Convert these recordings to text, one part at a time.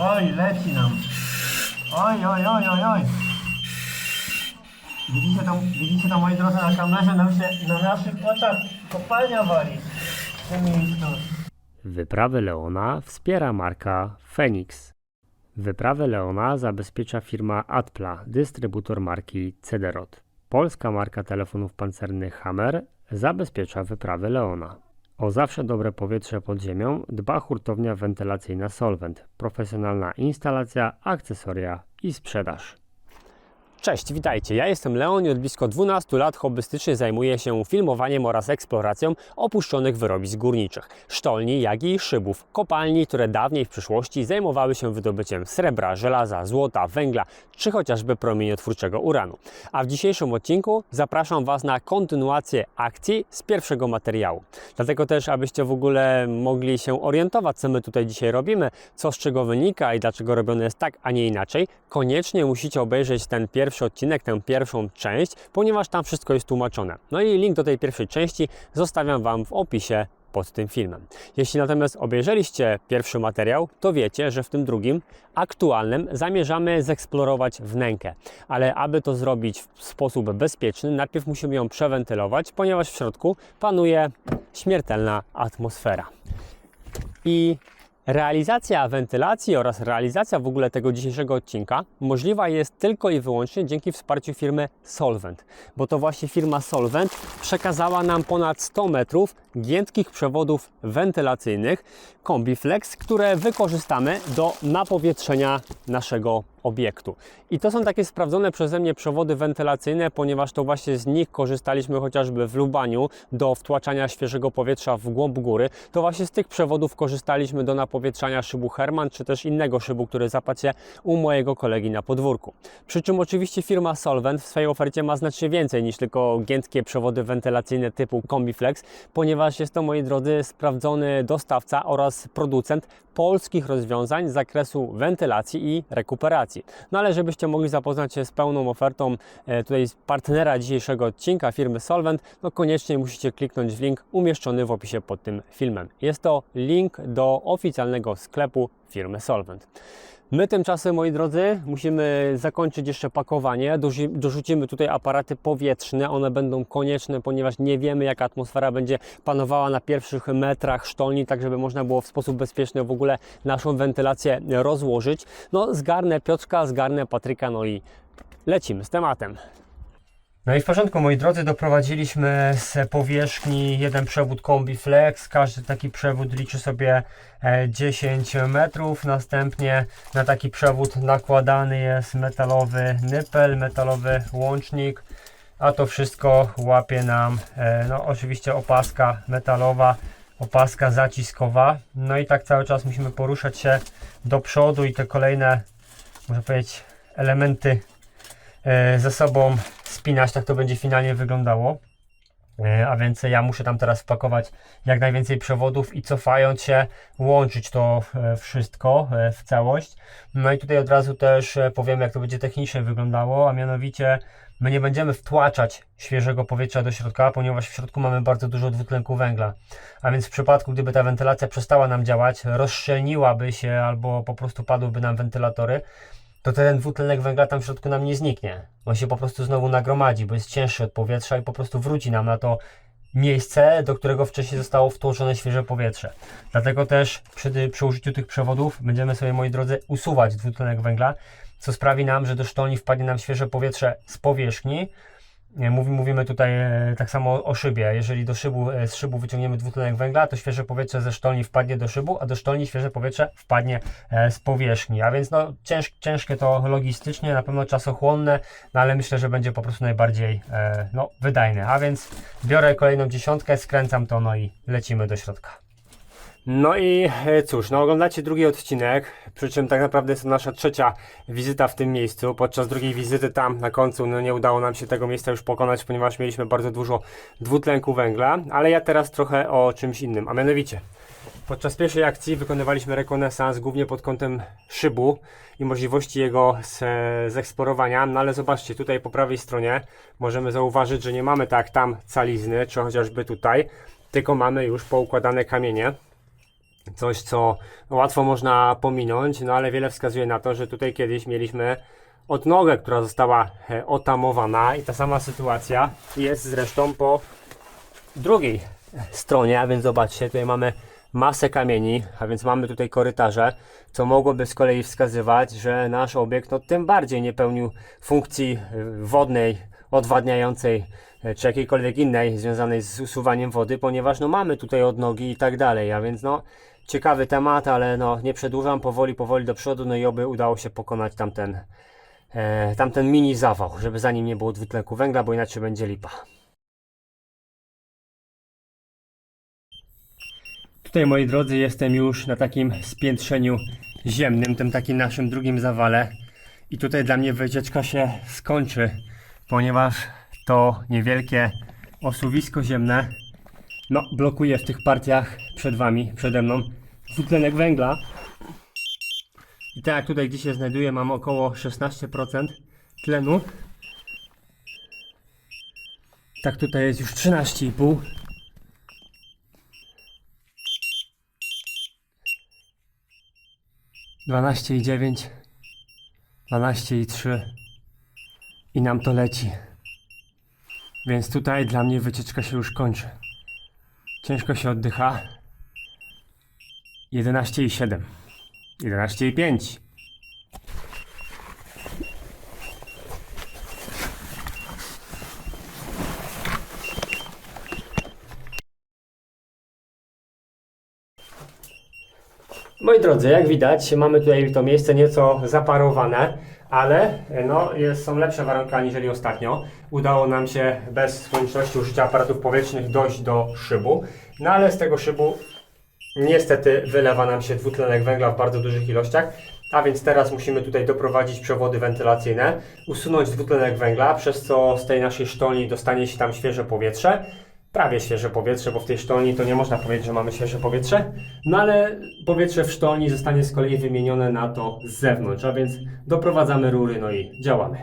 Oj, leci nam. Oj, oj, oj, oj, oj. Widzicie tam, widzicie tam moi drodzy na kamerze, nam się na naszych oczach kopalnia wali w tym miejscu. Wyprawy Leona wspiera marka Phoenix. Wyprawy Leona zabezpiecza firma Atpla, dystrybutor marki Cederot. Polska marka telefonów pancernych Hammer zabezpiecza wyprawy Leona. O zawsze dobre powietrze pod ziemią dba hurtownia wentylacyjna Solvent, profesjonalna instalacja, akcesoria i sprzedaż. Cześć, witajcie. Ja jestem Leon i od blisko 12 lat hobbystycznie zajmuję się filmowaniem oraz eksploracją opuszczonych wyrobisk górniczych, sztolni, jak i szybów, kopalni, które dawniej w przyszłości zajmowały się wydobyciem srebra, żelaza, złota, węgla czy chociażby promieniotwórczego uranu. A w dzisiejszym odcinku zapraszam Was na kontynuację akcji z pierwszego materiału. Dlatego też, abyście w ogóle mogli się orientować, co my tutaj dzisiaj robimy, co z czego wynika i dlaczego robione jest tak, a nie inaczej, koniecznie musicie obejrzeć ten pierwszy odcinek, tę pierwszą część, ponieważ tam wszystko jest tłumaczone. No i link do tej pierwszej części zostawiam Wam w opisie pod tym filmem. Jeśli natomiast obejrzeliście pierwszy materiał, to wiecie, że w tym drugim, aktualnym, zamierzamy zeksplorować wnękę. Ale aby to zrobić w sposób bezpieczny, najpierw musimy ją przewentylować, ponieważ w środku panuje śmiertelna atmosfera. I Realizacja wentylacji oraz realizacja w ogóle tego dzisiejszego odcinka możliwa jest tylko i wyłącznie dzięki wsparciu firmy Solvent, bo to właśnie firma Solvent przekazała nam ponad 100 metrów giętkich przewodów wentylacyjnych Combiflex, które wykorzystamy do napowietrzenia naszego obiektu. I to są takie sprawdzone przeze mnie przewody wentylacyjne, ponieważ to właśnie z nich korzystaliśmy chociażby w Lubaniu do wtłaczania świeżego powietrza w głąb góry. To właśnie z tych przewodów korzystaliśmy do napowietrzania szybu Herman, czy też innego szybu, który zapadzie u mojego kolegi na podwórku. Przy czym oczywiście firma Solvent w swojej ofercie ma znacznie więcej niż tylko giętkie przewody wentylacyjne typu Combiflex, ponieważ jest to, moi drodzy, sprawdzony dostawca oraz producent polskich rozwiązań z zakresu wentylacji i rekuperacji. No ale żebyście mogli zapoznać się z pełną ofertą e, tutaj partnera dzisiejszego odcinka firmy Solvent, no koniecznie musicie kliknąć w link umieszczony w opisie pod tym filmem. Jest to link do oficjalnego sklepu firmy Solvent. My tymczasem, moi drodzy, musimy zakończyć jeszcze pakowanie. Dorzu- Dorzucimy tutaj aparaty powietrzne. One będą konieczne, ponieważ nie wiemy, jaka atmosfera będzie panowała na pierwszych metrach sztolni, tak żeby można było w sposób bezpieczny w ogóle naszą wentylację rozłożyć. No, zgarnę Piotrka, zgarnę Patryka, no i lecimy z tematem. No i w porządku, moi drodzy, doprowadziliśmy z powierzchni jeden przewód Kombi Flex. Każdy taki przewód liczy sobie e, 10 metrów. Następnie na taki przewód nakładany jest metalowy nypel, metalowy łącznik, a to wszystko łapie nam, e, no oczywiście opaska metalowa, opaska zaciskowa. No i tak cały czas musimy poruszać się do przodu i te kolejne, można powiedzieć, elementy e, ze sobą spinać, tak to będzie finalnie wyglądało. E, A więc ja muszę tam teraz wpakować jak najwięcej przewodów i cofając się łączyć to e, wszystko e, w całość. No i tutaj od razu też e, powiem jak to będzie technicznie wyglądało, a mianowicie my nie będziemy wtłaczać świeżego powietrza do środka, ponieważ w środku mamy bardzo dużo dwutlenku węgla. A więc w przypadku gdyby ta wentylacja przestała nam działać, rozszczelniłaby się albo po prostu padłyby nam wentylatory, to ten dwutlenek węgla tam w środku nam nie zniknie. On się po prostu znowu nagromadzi, bo jest cięższy od powietrza i po prostu wróci nam na to miejsce, do którego wcześniej zostało wtłoczone świeże powietrze. Dlatego też przy, przy użyciu tych przewodów będziemy sobie, moi drodzy, usuwać dwutlenek węgla, co sprawi nam, że do sztolni wpadnie nam świeże powietrze z powierzchni. Mówimy tutaj e, tak samo o szybie. Jeżeli do szybu, e, z szybu wyciągniemy dwutlenek węgla, to świeże powietrze ze sztolni wpadnie do szybu, a do sztolni świeże powietrze wpadnie e, z powierzchni. A więc no, cięż, ciężkie to logistycznie, na pewno czasochłonne, no ale myślę, że będzie po prostu najbardziej no, wydajne. A więc biorę kolejną dziesiątkę, skręcam to, no i lecimy do środka. No i e, cóż, no oglądacie drugi odcinek, przy czym tak naprawdę jest to nasza trzecia wizyta w tym miejscu. Podczas drugiej wizyty tam na końcu no nie udało nam się tego miejsca już pokonać, ponieważ mieliśmy bardzo dużo dwutlenku węgla, ale ja teraz trochę o czymś innym, a mianowicie podczas pierwszej akcji wykonywaliśmy rekonesans głównie pod kątem szybu i możliwości jego zeksplorowania, no ale zobaczcie, tutaj po prawej stronie możemy zauważyć, że nie mamy tak tam calizny, czy chociażby tutaj, tylko mamy już poukładane kamienie. Coś, co łatwo można pominąć, no ale wiele wskazuje na to, że tutaj kiedyś mieliśmy odnogę, która została otamowana i ta sama sytuacja jest zresztą po drugiej stronie, a więc zobaczcie, tutaj mamy masę kamieni, a więc mamy tutaj korytarze, co mogłoby z kolei wskazywać, że nasz obiekt no, tym bardziej nie pełnił funkcji y, wodnej, odwadniającej, czy jakiejkolwiek innej związanej z usuwaniem wody, ponieważ no, mamy tutaj odnogi i tak dalej, a więc no ciekawy temat, ale no nie przedłużam, powoli, powoli do przodu, no i oby udało się pokonać tamten, e, tamten mini zawał, żeby za nim nie było dwutlenku węgla, bo inaczej będzie lipa. Tutaj, moi drodzy, jestem już na takim spiętrzeniu ziemnym, tym takim naszym drugim zawale. I tutaj dla mnie wycieczka się skończy, ponieważ to niewielkie osuwisko ziemne no, blokuje w tych partiach przed Wami, przede mną dwutlenek węgla. I tak jak tutaj gdzie się znajduję, mam około 16% tlenu. Tak tutaj jest już 13,5%. 12 i 9, 12 i 3 i nam to leci. Więc tutaj dla mnie wycieczka się już kończy. Ciężko się oddycha. 11 i 7, 11 i 5. Moi drodzy, jak widać, mamy tutaj to miejsce nieco zaparowane, ale no, jest, są lepsze warunki aniżeli ostatnio. Udało nam się bez konieczności użycia aparatów powietrznych dojść do szybu, no ale z tego szybu niestety wylewa nam się dwutlenek węgla w bardzo dużych ilościach. A więc teraz musimy tutaj doprowadzić przewody wentylacyjne, usunąć dwutlenek węgla, przez co z tej naszej sztolni dostanie się tam świeże powietrze prawie świeże powietrze, bo w tej sztolni to nie można powiedzieć, że mamy świeże powietrze, no ale powietrze w sztolni zostanie z kolei wymienione na to z zewnątrz, a więc doprowadzamy rury, no i działamy.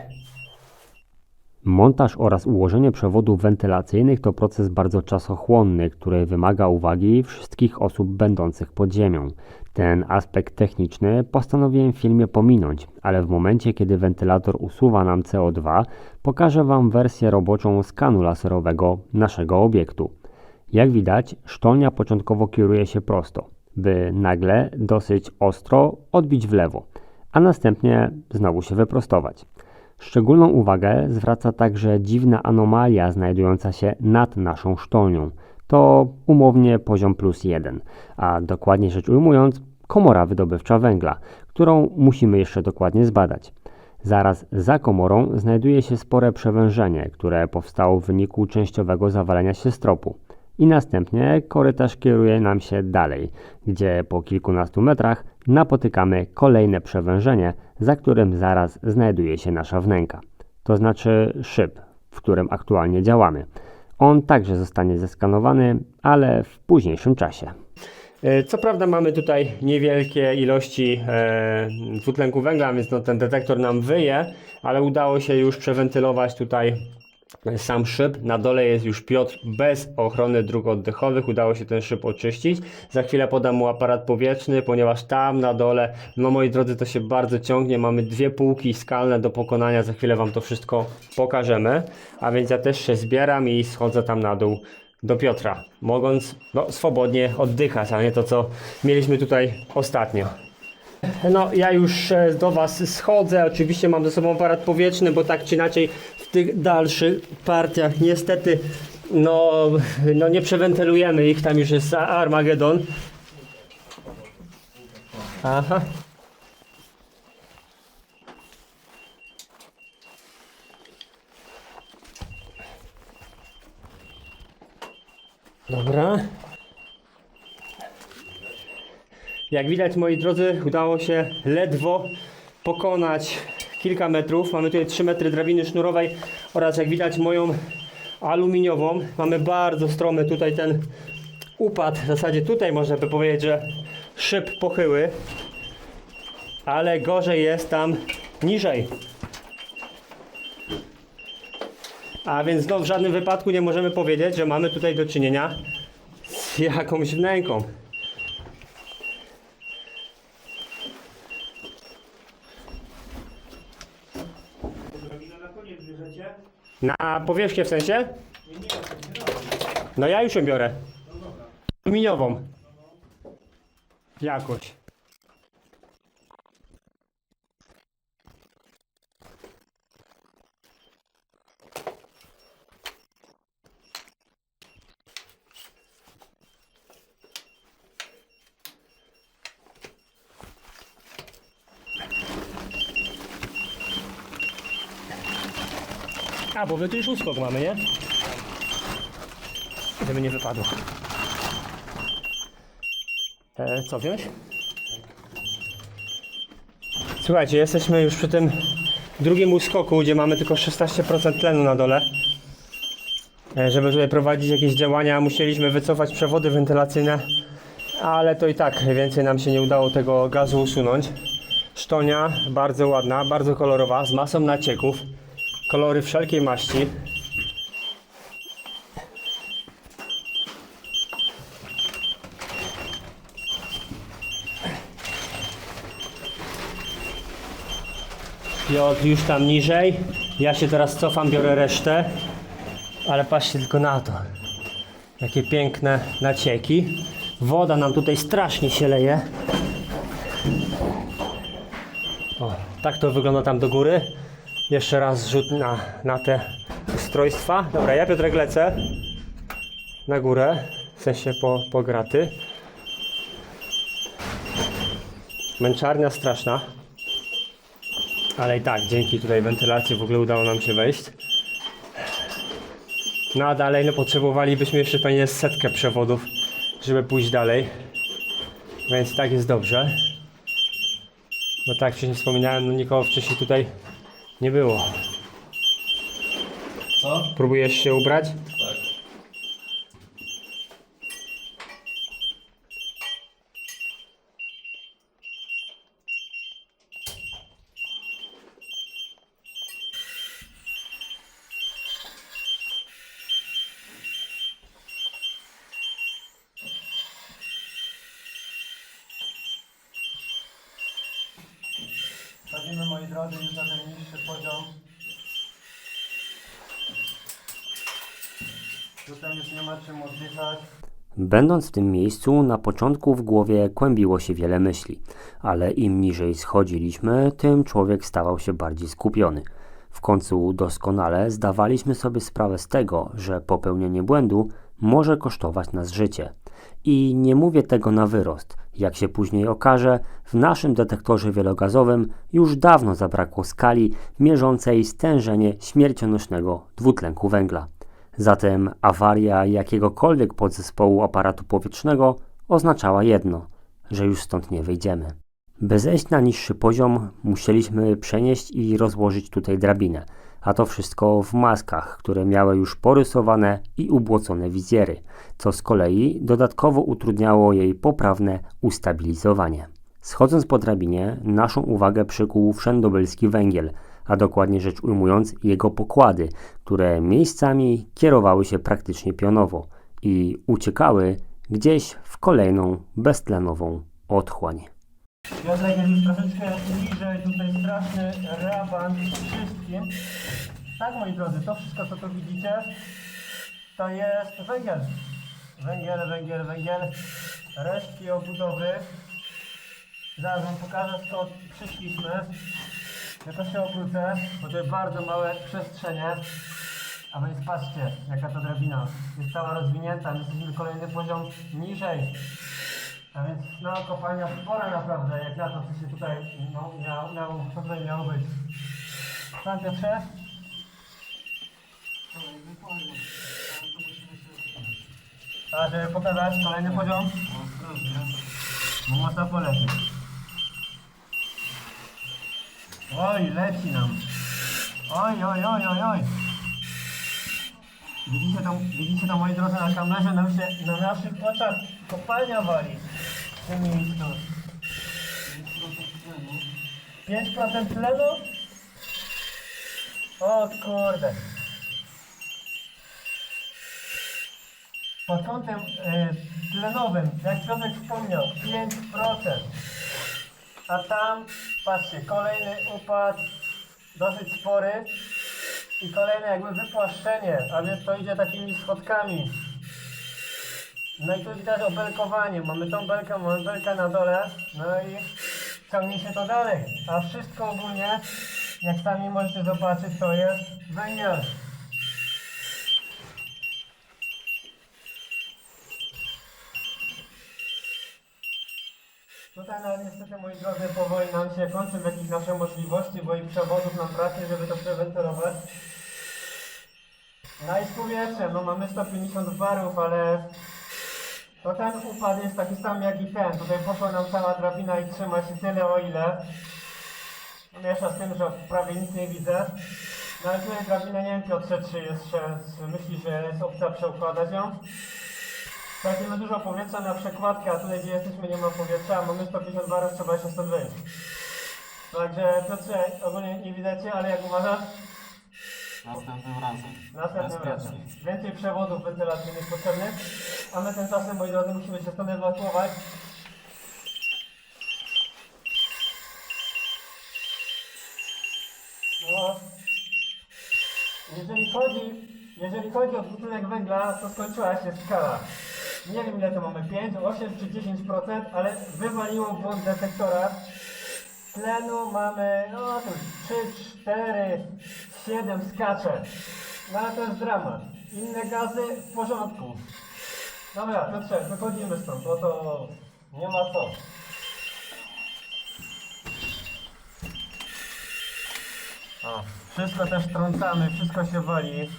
Montaż oraz ułożenie przewodów wentylacyjnych to proces bardzo czasochłonny, który wymaga uwagi wszystkich osób będących pod ziemią. Ten aspekt techniczny postanowiłem w filmie pominąć, ale w momencie, kiedy wentylator usuwa nam CO2, pokażę Wam wersję roboczą skanu laserowego naszego obiektu. Jak widać, sztolnia początkowo kieruje się prosto, by nagle dosyć ostro odbić w lewo, a następnie znowu się wyprostować. Szczególną uwagę zwraca także dziwna anomalia znajdująca się nad naszą sztolnią. To umownie poziom plus 1, a dokładnie rzecz ujmując, komora wydobywcza węgla, którą musimy jeszcze dokładnie zbadać. Zaraz za komorą znajduje się spore przewężenie, które powstało w wyniku częściowego zawalenia się stropu. I następnie korytarz kieruje nam się dalej, gdzie po kilkunastu metrach napotykamy kolejne przewężenie, za którym zaraz znajduje się nasza wnęka, to znaczy szyb, w którym aktualnie działamy. On także zostanie zeskanowany, ale w późniejszym czasie. E, Co prawda mamy tutaj niewielkie ilości e, dwutlenku węgla, więc no, ten detektor nam wyje, ale udało się już przewentylować tutaj sam szyb. Na dole jest już Piotr bez ochrony dróg oddechowych. Udało się ten szyb oczyścić. Za chwilę podam mu aparat powietrzny, ponieważ tam na dole, no moi drodzy, to się bardzo ciągnie. Mamy dwie półki skalne do pokonania. Za chwilę Wam to wszystko pokażemy. A więc ja też się zbieram i schodzę tam na dół do Piotra, mogąc no, swobodnie oddychać, a nie to, co mieliśmy tutaj ostatnio. No, ja już e, do Was schodzę. Oczywiście mam ze sobą aparat powietrzny, bo tak czy inaczej tych dalszych partiach niestety no, no nie przewentylujemy ich. Tam już jest Armagedon. Aha. Dobra. Jak widać, moi drodzy, udało się ledwo pokonać kilka metrów. Mamy tutaj 3 metry drabiny sznurowej oraz jak widać moją aluminiową. Mamy bardzo stromy tutaj ten upad. W zasadzie tutaj można by powiedzieć, że szyb pochyły. Ale gorzej jest tam niżej. A więc no, w żadnym wypadku nie możemy powiedzieć, że mamy tutaj do czynienia z jakąś wnęką. Na powierzchnię w sensie? No ja już ją biorę. Aluminiową. Jakoś. My tu już uskok mamy, nie? Żeby nie wypadło. E, co wziąć? Słuchajcie, jesteśmy już przy tym drugim uskoku, gdzie mamy tylko 16% tlenu na dole. E, żeby tutaj prowadzić jakieś działania, musieliśmy wycofać przewody wentylacyjne, ale to i tak więcej nam się nie udało tego gazu usunąć. Sztonia bardzo ładna, bardzo kolorowa, z masą nacieków. Kolory wszelkiej maści. Piotr już tam niżej. Ja się teraz cofam, biorę resztę. Ale patrzcie tylko na to. Jakie piękne nacieki. Woda nam tutaj strasznie się leje. O, tak to wygląda tam do góry. Jeszcze raz rzut na, na te ustrojstwa. Dobra, ja Piotrek lecę na górę, w sensie po, po graty. Męczarnia straszna. Ale i tak, dzięki tutaj wentylacji w ogóle udało nam się wejść. No a dalej, no potrzebowalibyśmy jeszcze pewnie setkę przewodów, żeby pójść dalej. Więc tak jest dobrze. Bo tak wcześniej wspominałem, no nikogo wcześniej tutaj nie było. Co? Próbujesz się ubrać? Tak. Wchodzimy moi drodzy już na ten poziom. Tutaj już nie ma czym oddychać. Będąc w tym miejscu, na początku w głowie kłębiło się wiele myśli, ale im niżej schodziliśmy, tym człowiek stawał się bardziej skupiony. W końcu doskonale zdawaliśmy sobie sprawę z tego, że popełnienie błędu może kosztować nas życie. I nie mówię tego na wyrost. Jak się później okaże, w naszym detektorze wielogazowym już dawno zabrakło skali mierzącej stężenie śmiercionośnego dwutlenku węgla. Zatem awaria jakiegokolwiek podzespołu aparatu powietrznego oznaczała jedno, że już stąd nie wyjdziemy. By zejść na niższy poziom, musieliśmy przenieść i rozłożyć tutaj drabinę, a to wszystko w maskach, które miały już porysowane i ubłocone wizjery, co z kolei dodatkowo utrudniało jej poprawne ustabilizowanie. Schodząc po drabinie, naszą uwagę przykuł wszędobylski węgiel, a dokładnie rzecz ujmując jego pokłady, które miejscami kierowały się praktycznie pionowo i uciekały gdzieś w kolejną beztlenową otchłań. Piotrek jest już troszeczkę niżej, tutaj straszny raban wszystkim. Tak moi drodzy, to wszystko co tu widzicie, to jest węgiel. Węgiel, węgiel, węgiel. Resztki obudowy. Zaraz wam pokażę skąd przyszliśmy. Ja to się obrócę, bo to jest bardzo małe przestrzenie. A więc patrzcie, jaka to drabina. Jest cała rozwinięta, my jesteśmy kolejny poziom niżej. A więc no kopalnia spora naprawdę, jak na to, co się tutaj no, miało, miało, co tutaj miało być. Pan Piotrze? A żeby pokazać kolejny poziom? Bo można polecieć. Oj, leci nam. Oj, oj, oj, oj, oj. Widzicie to, widzicie to moi drodzy na kamerze, nam się na naszych oczach kopalnia wali miejscu. 5% tlenu? O kurde. Pod kątem y, tlenowym, jak Piotrek wspomniał, 5%. A tam, patrzcie, kolejny upad, dosyć spory. i kolejne jakby wypłaszczenie, a więc to idzie takimi schodkami. No i tu widać obelkowanie. Mamy tą belkę, mamy belkę na dole, no i ciągnie się to dalej. A wszystko ogólnie, jak sami możecie zobaczyć, to jest węgiel. Tutaj no niestety moi drodzy powoli nam się kończą jakieś nasze możliwości, bo i przewodów nam braknie, żeby to przewentylować. No i z no mamy 150 barów, ale to ten upad jest taki sam jak i ten. Tutaj poszła nam cała drabina i trzyma się tyle o ile. Miesza z tym, że prawie nic nie widzę. No ale tutaj drabina nie wiem Piotrze, czy jest, czy myśli, że jest opcja przeukładać ją. Tracimy dużo powietrza na przekładkę, a tutaj gdzie jesteśmy nie ma powietrza, a mamy 150 barów, trzeba się stąd wyjść. Także Piotrze, ogólnie nie widać, ale jak uważasz? Następnym razem. Następnym razem. Bezpiecznie. Więcej przewodów wentylacyjnych potrzebnych, a my tymczasem, moi drodzy, musimy się ewakuować. No. Jeżeli chodzi, jeżeli chodzi o dwutlenek węgla, to skończyła się skala. Nie wiem ile to mamy, 5, 8 czy 10%, ale wywaliło błąd detektora. Tlenu mamy, no to 3, 4, 7 skacze. No ale to jest dramat. Inne gazy w porządku. Dobra, Piotrze, wychodzimy stąd, bo to nie ma co. O, wszystko też trącamy, wszystko się wali.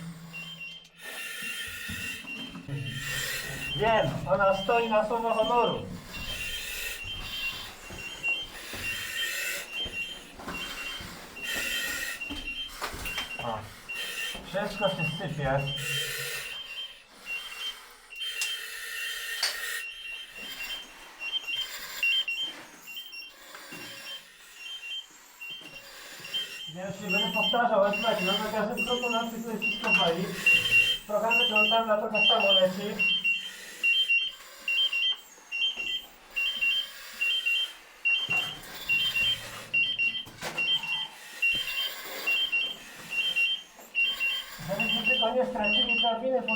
Wiem, ona stoi na słowo honoru. O, wszystko się sypie. Ja już nie będę powtarzał, ale słuchajcie, no na każdym kroku nam się tutaj wszystko wali. Trochę wyglądam na trochę samo leci. Żebyśmy tylko nie stracili drabiny, bo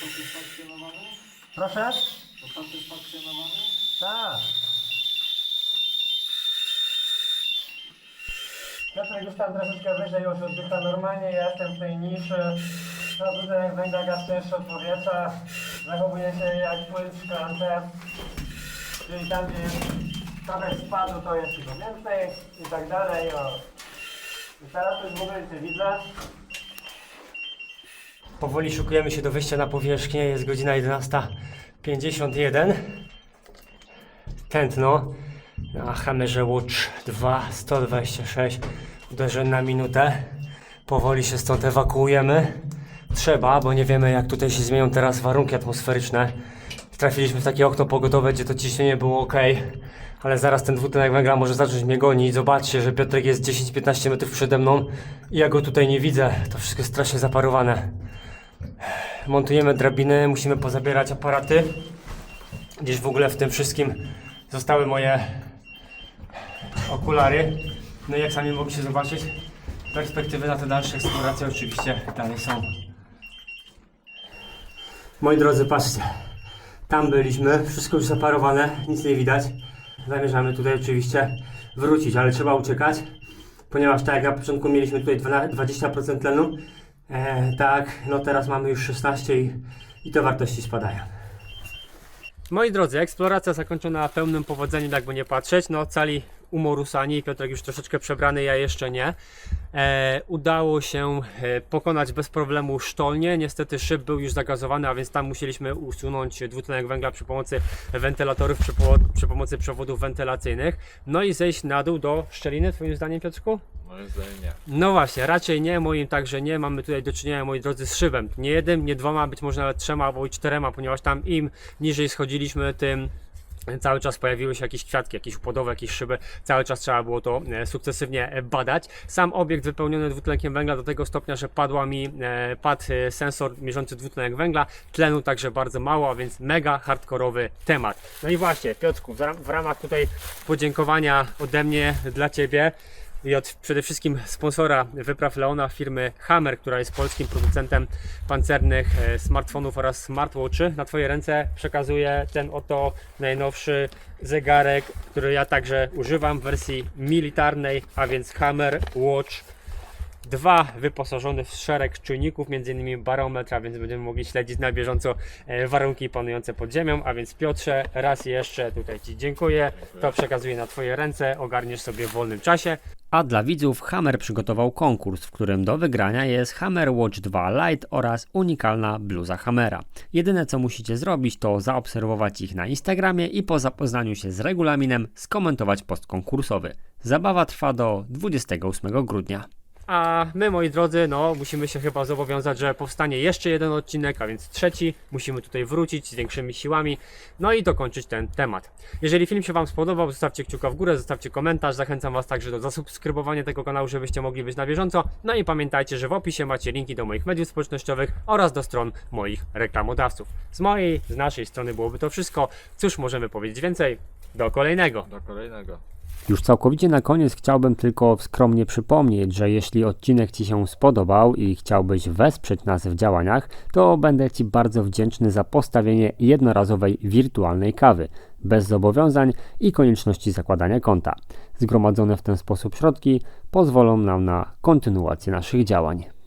Satysfakcjonowany? Proszę? To satysfakcjonowany? Tak. Piotrek już tam troszeczkę wyżej już oddycha normalnie, ja jestem w tej niszy. No tutaj jak węgla gaz cięższy od powietrza, zachowuje się jak płyn w szklance. Czyli tam gdzie jest trochę spadu to jest jego więcej i tak dalej. O. Teraz już w ogóle widzę. Powoli szukujemy się do wyjścia na powierzchnię. Jest godzina 11.51. Tętno na Hammerze Watch 2 126 uderzeń na minutę. Powoli się stąd ewakuujemy. Trzeba, bo nie wiemy jak tutaj się zmienią teraz warunki atmosferyczne. Trafiliśmy w takie okno pogodowe, gdzie to ciśnienie było ok, ale zaraz ten dwutlenek węgla może zacząć mnie gonić. Zobaczcie, że Piotrek jest 10-15 metrów przede mną i ja go tutaj nie widzę. To wszystko jest strasznie zaparowane montujemy drabiny, musimy pozabierać aparaty. Gdzieś w ogóle w tym wszystkim zostały moje okulary. No i jak sami mogliście zobaczyć, perspektywy na te dalsze eksploracje oczywiście dalej są. Moi drodzy, patrzcie. Tam byliśmy, wszystko już zaparowane, nic nie widać. Zamierzamy tutaj oczywiście wrócić, ale trzeba uciekać, ponieważ tak jak na początku mieliśmy tutaj 12 20% tlenu, E, tak, no teraz mamy już 16 i, i te wartości spadają. Moi drodzy, eksploracja zakończona pełnym powodzeniem, jakby nie patrzeć. No, cali umorusani, Piotrek już troszeczkę przebrany, ja jeszcze nie. E, udało się e, pokonać bez problemu sztolnię. Niestety szyb był już zagazowany, a więc tam musieliśmy usunąć dwutlenek węgla przy pomocy wentylatorów, przy, po, przy pomocy przewodów wentylacyjnych. No i zejść na dół do szczeliny, twoim zdaniem Piotrku? Moim zdaniem nie. No właśnie, raczej nie, moim także nie. Mamy tutaj do czynienia, moi drodzy, z szybem. Nie jednym, nie dwoma, być może nawet trzema albo i czterema, ponieważ tam im niżej schodziliśmy, tym Cały czas pojawiły się jakieś kwiatki, jakieś upodowe, jakieś szyby. Cały czas trzeba było to e, sukcesywnie e, badać. Sam obiekt wypełniony dwutlenkiem węgla do tego stopnia, że padła mi, e, padł sensor mierzący dwutlenek węgla. Tlenu także bardzo mało, a więc mega hardkorowy temat. No i właśnie, Piotrku, w ramach tutaj podziękowania ode mnie dla Ciebie i od przede wszystkim sponsora wypraw Leona firmy Hammer, która jest polskim producentem pancernych e, smartfonów oraz smartwatchy. Na Twoje ręce przekazuję ten oto najnowszy zegarek, który ja także używam w wersji militarnej, a więc Hammer Watch 2 wyposażony w szereg czujników, m.in. barometra, więc będziemy mogli śledzić na bieżąco e, warunki panujące pod ziemią. A więc Piotrze, raz jeszcze tutaj Ci dziękuję. To przekazuję na Twoje ręce, ogarniesz sobie w wolnym czasie. A dla widzów Hammer przygotował konkurs, w którym do wygrania jest Hammer Watch 2 Lite oraz unikalna bluza Hammera. Jedyne co musicie zrobić to zaobserwować ich na Instagramie i po zapoznaniu się z regulaminem skomentować post konkursowy. Zabawa trwa do 28 grudnia. A my, moi drodzy, no musimy się chyba zobowiązać, że powstanie jeszcze jeden odcinek, a więc trzeci. Musimy tutaj wrócić z większymi siłami, no i dokończyć ten temat. Jeżeli film się Wam spodobał, zostawcie kciuka w górę, zostawcie komentarz. Zachęcam Was także do zasubskrybowania tego kanału, żebyście mogli być na bieżąco. No i pamiętajcie, że w opisie macie linki do moich mediów społecznościowych oraz do stron moich reklamodawców. Z mojej, z naszej strony byłoby to wszystko. Cóż możemy powiedzieć więcej? Do kolejnego. Do kolejnego. Już całkowicie na koniec chciałbym tylko skromnie przypomnieć, że jeśli odcinek Ci się spodobał i chciałbyś wesprzeć nas w działaniach, to będę Ci bardzo wdzięczny za postawienie jednorazowej wirtualnej kawy, bez zobowiązań i konieczności zakładania konta. Zgromadzone w ten sposób środki pozwolą nam na kontynuację naszych działań.